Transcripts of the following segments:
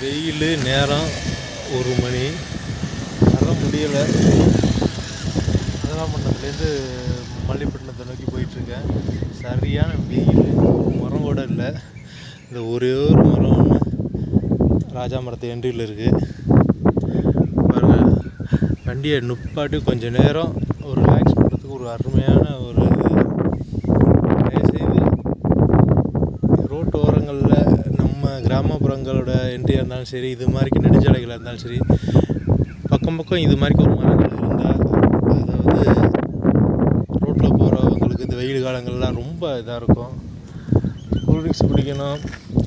வெயில் நேரம் ஒரு மணி. வர முடியலை. அதெல்லாம் பண்ணதுலேருந்து மல்லிப்பட்டினத்தை நோக்கி போயிட்டுருக்கேன். சரியான வெயில். மரம் கூட இல்லை இந்த ஒரே ஒரு மரம் ஒன்று ராஜா மரத்து என்ட்ரியில் இருக்குது பாருங்கள் வண்டியை நுப்பாட்டி கொஞ்சம் நேரம் ஒரு ரிலாக்ஸ் பண்ணுறதுக்கு ஒரு அருமையான ஒரு கிராமப்புறங்களோட என்ட்ரியாக இருந்தாலும் சரி இது மாதிரிக்கு நெடுஞ்சாலைகளாக இருந்தாலும் சரி பக்கம் பக்கம் இது மாதிரி ஒரு மரங்கள் இருந்தால் அதாவது ரோட்டில் போகிறவங்களுக்கு இந்த வெயில் காலங்கள்லாம் ரொம்ப இதாக இருக்கும். கூல்ட்ரிங்க்ஸ் குடிக்கணும்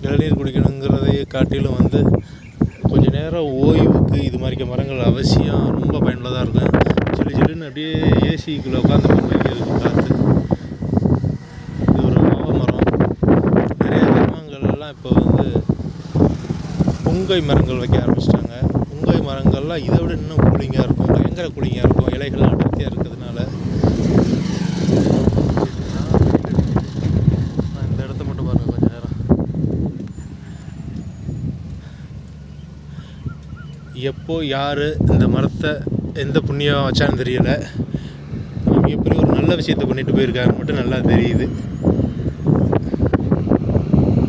இளநீர் குடிக்கணுங்கிறதை காட்டிலும் வந்து கொஞ்ச நேரம் ஓய்வுக்கு இது மாதிரிக்க மரங்கள் அவசியம் ரொம்ப பயனுள்ளதாக இருக்கும். சில்லு சில்லுன்னு அப்படியே ஏசிக்குள்ளே உட்காந்து இருக்கும் காற்று இது ஒரு மாவ மரம் நிறைய கிராமங்கள்லாம் இப்போ வந்து புங்கை மரங்கள் வைக்க ஆரம்பிச்சிட்டாங்க. புங்கை மரங்கள்லாம் இதை விட இன்னும் கூலிங்காக இருக்கும். பயங்கர கூலிங்காக இருக்கும். இலைகள்லாம் அடர்த்தியாக இருக்கிறதுனால. நான் இந்த இடத்த மட்டும் பாருங்க கொஞ்ச நேரம். எப்போ யார் இந்த மரத்தை எந்த புண்ணியம் வச்சான்னு தெரியல. மிகப்பெரிய ஒரு நல்ல விஷயத்தை பண்ணிட்டு போயிருக்காரு மட்டும் நல்லா தெரியுது.